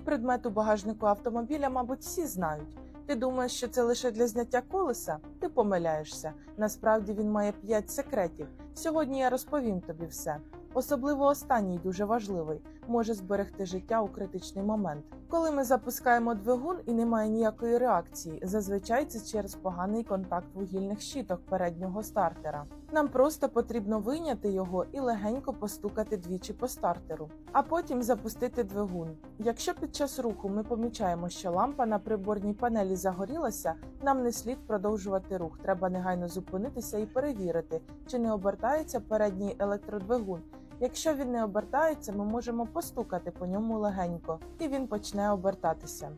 Предмет у багажнику автомобіля, мабуть, всі знають. Ти думаєш, що це лише для зняття колеса? Ти помиляєшся. Насправді він має 5 секретів. Сьогодні я розповім тобі все. Особливо останній дуже важливий, може зберегти життя у критичний момент. Коли ми запускаємо двигун і немає ніякої реакції, зазвичай це через поганий контакт вугільних щиток переднього стартера. Нам просто потрібно вийняти його і легенько постукати двічі по стартеру, а потім запустити двигун. Якщо під час руху ми помічаємо, що лампа на приборній панелі загорілася, нам не слід продовжувати рух. Треба негайно зупинитися і перевірити, чи не обертається передній електродвигун. Якщо він не обертається, ми можемо постукати по ньому легенько, і він почне обертатися.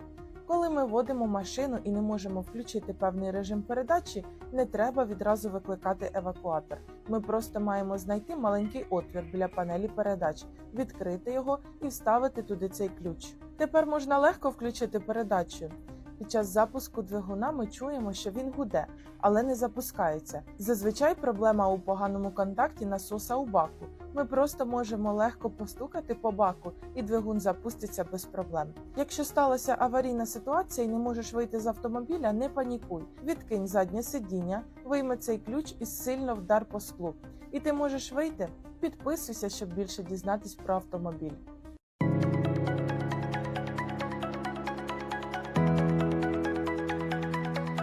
Коли ми водимо машину і не можемо включити певний режим передачі, не треба відразу викликати евакуатор. Ми просто маємо знайти маленький отвір біля панелі передач, відкрити його і вставити туди цей ключ. Тепер можна легко включити передачу. Під час запуску двигуна ми чуємо, що він гуде, але не запускається. Зазвичай проблема у поганому контакті насоса у баку. Ми просто можемо легко постукати по баку, і двигун запуститься без проблем. Якщо сталася аварійна ситуація і не можеш вийти з автомобіля, не панікуй. Відкинь заднє сидіння, вийми цей ключ і сильно вдар по склу. І ти можеш вийти. Підписуйся, щоб більше дізнатись про автомобіль.